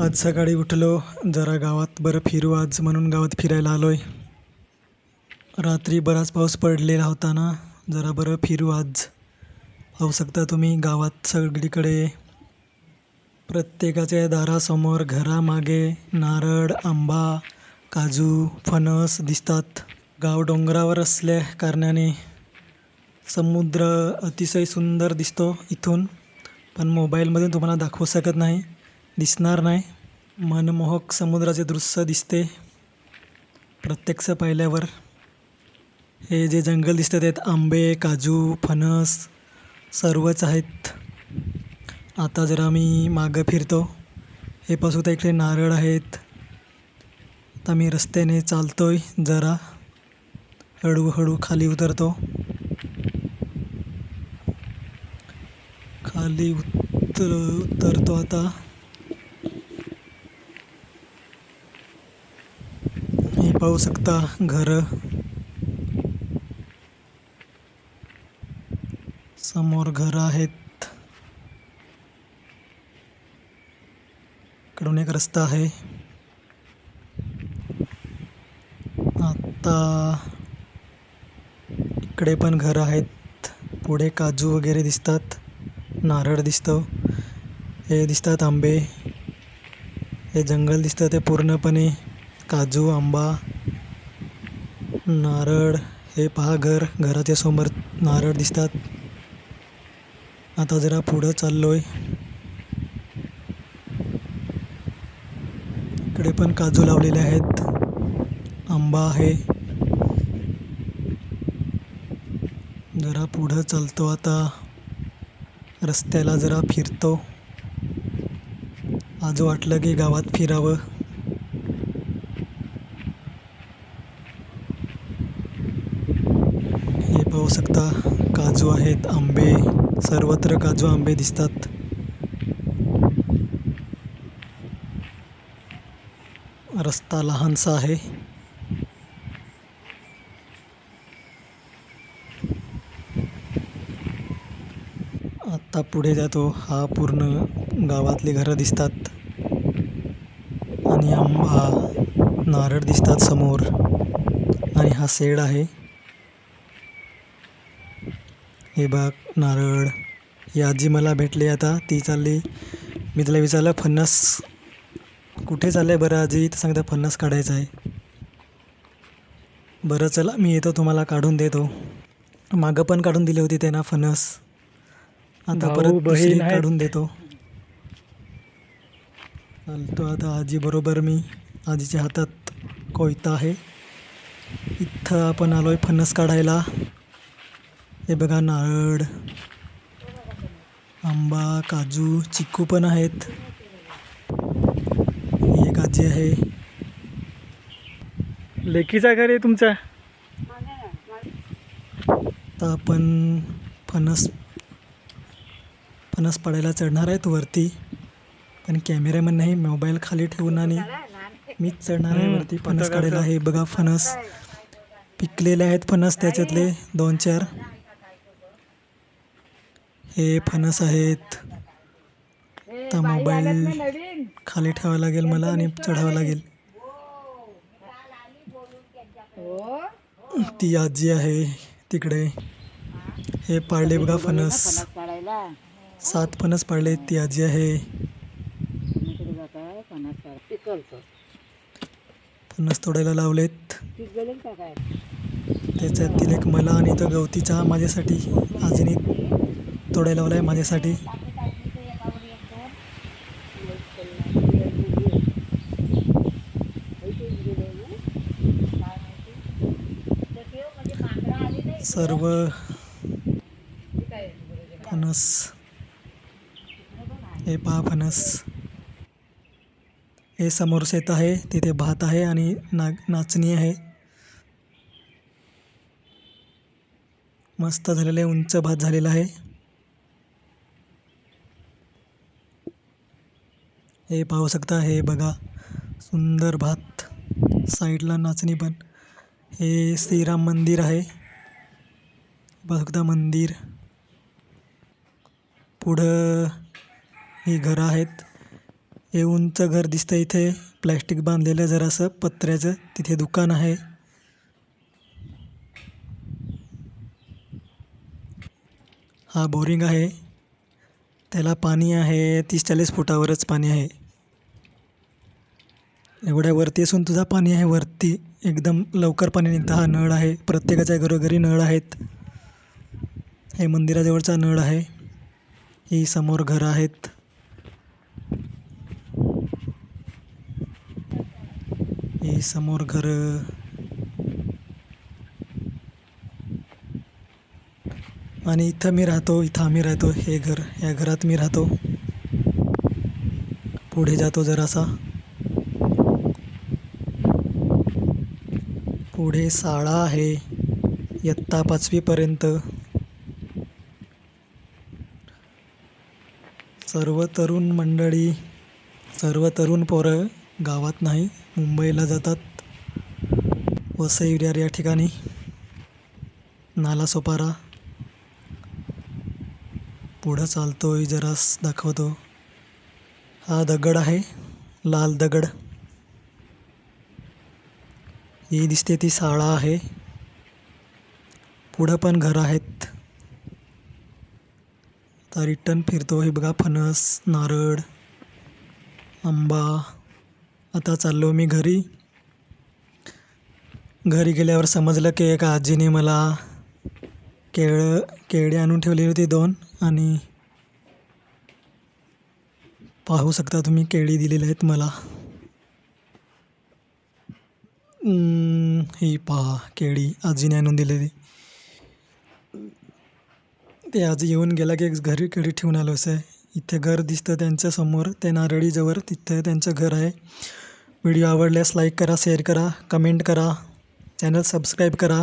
आज सकाळी उठलो जरा गावात बरं फिरू आज म्हणून गावात फिरायला आलो आहे रात्री बराच पाऊस पडलेला होता ना जरा बरं फिरू आज. पाहू शकता तुम्ही गावात सगळीकडे प्रत्येकाच्या दारासमोर घरामागे नारळ आंबा काजू फणस दिसतात. गाव डोंगरावर असल्या कारणाने समुद्र अतिशय सुंदर दिसतो इथून पण मोबाईलमधून तुम्हाला दाखवू शकत नाही. दिसणार नाही. मनमोहक समुद्राचे दृश्य दिसते. प्रत्यक्ष पाहिल्यावर हे जे जंगल दिसतं आहेत आंबे काजू फणस सर्वच आहेत. आता जरा मी मागं फिरतो. हे पासून तर इकडे नारळ आहेत. आता मी रस्त्याने चालतो आहे जरा. हळूहळू खाली उतरतो. खाली उतर उतरतो आता हे पाहू शकता घर. समोर घर आहेत. इकडून एक रस्ता आहे. आता इकडे पण घर आहेत. पुढे काजू वगैरे दिसतात. नारळ दिसतं. हे दिसतात आंबे. हे जंगल दिसतं ते पूर्णपणे. काजू आंबा नारळ हे पहा घर. घराच्या समोर नारळ दिसतात. आता जरा पुढं चाललो आहे इकडे पण काजू लावलेले आहेत. आंबा आहे. जरा पुढं चालतो आता. रस्त्याला जरा फिरतो. आज वाटलं की गावात फिरावं हे आता काजू आहेत आंबे सर्वत्र काजू आंबे दिसतात. रस्ता लहानसा आहे. आत्ता पुढे जातो. हा पूर्ण गावातली घरं दिसतात. आणि आंबा नारळ दिसतात समोर. आणि हा शेड आहे. हे बघ नारळ ही आजी मला भेटली आता. ती चालली. मी तिला विचारलं फणस कुठे चाललं आहे बरं? आजी तर सांगता फणस काढायचं आहे. बरं चला मी येतो तुम्हाला काढून देतो. मागं पण काढून दिली होती त्यांना फणस. आता परत दुसरी. काढून देतो. चालतो आता आजी बरोबर मी. आजीच्या हातात कोयता आहे. इथं आपण आलोय फणस काढायला. हे बघा नारळ आंबा काजू चिक्कू पण आहेत. ही एक आजी आहे. लेकीचा घर आहे तुमचा? आता आपण फणस फणस पाडायला चढणार आहेत वरती. पण कॅमेरामॅन नाही मोबाईल खाली ठेवून आणि मीच चढणार आहे वरती फणस काढायला. साहेब. हे बघा फणस. पिकलेले आहेत फणस त्याच्यातले दोन चार. हे फणस आहेत. आता मोबाईल खाली ठेवावा लागेल मला आणि चढावं लागेल. ती आजी आहे तिकडे. हे पाळले बघा फणस. सात फणस पाळले ती आजी आहे. फणस तोडायला लावलेत. त्याच्यातील एक मला आणि तो गवती चहा माझ्यासाठी आजीने तोडायला लावला आहे माझ्यासाठी. सर्व फणस. हे पहा फणस. हे समोर शेत आहे तिथे भात आहे आणि ना नाचणी आहे. मस्त झालेलं आहे उंच भात झालेला आहे. हे पाहू शकता हे बघा. सुंदर भात. साईडला नाचणी पण. हे श्रीराम मंदिर आहे. पाहू शकता मंदिर. पुढं ही घरं आहेत. हे उंच घर दिसतं इथे. प्लॅस्टिक बांधलेलं जरासं पत्र्याचं. तिथे दुकान आहे. हा बोरिंग आहे. त्याला पाणी आहे. तीस चाळीस फुटावरच पाणी आहे. एवढ्या वरती असून तुझा पाणी आहे वरती. एकदम लवकर पाणी निघतं. हा नळ आहे. प्रत्येकाच्या घरोघरी नळ आहेत. हे मंदिराजवळचा नळ आहे. ही समोर घरं आहेत. ही समोर घरं. आणि इथं मी राहतो. इथं आम्ही राहतो. हे घर. या घरात मी राहतो. पुढे जातो जरासा. पुढे शाळा आहे इयत्ता पाचवीपर्यंत. सर्व तरुण मंडळी सर्व तरुण पोरं गावात नाही मुंबईला जातात. वसई विरार या ठिकाणी. नालासोपारा पुढं चालतोय जरास दाखवतो. हा दगड आहे लाल दगड. ही दिसते ती शाळा आहे. पुढं पण घर आहेत. आता रिटर्न फिरतो हे बघा फणस नारळ आंबा. आता चाललो मी घरी. घरी गेल्यावर समजलं की एका आजीने मला केळ केळी आणून ठेवली होती दोन आणि पाहू शकता तुम्ही केळी दिलेले आहेत मला. ही पहा केळी आजीने आणून दिलेली ते आज येऊन गेला की घरी केळी ठेवून आलो असं आहे इथे घर दिसतं त्यांच्यासमोर ते नारळीजवळ तिथे त्यांचं घर आहे व्हिडिओ आवडल्यास लाईक करा शेअर करा कमेंट करा चॅनल सबस्क्राईब करा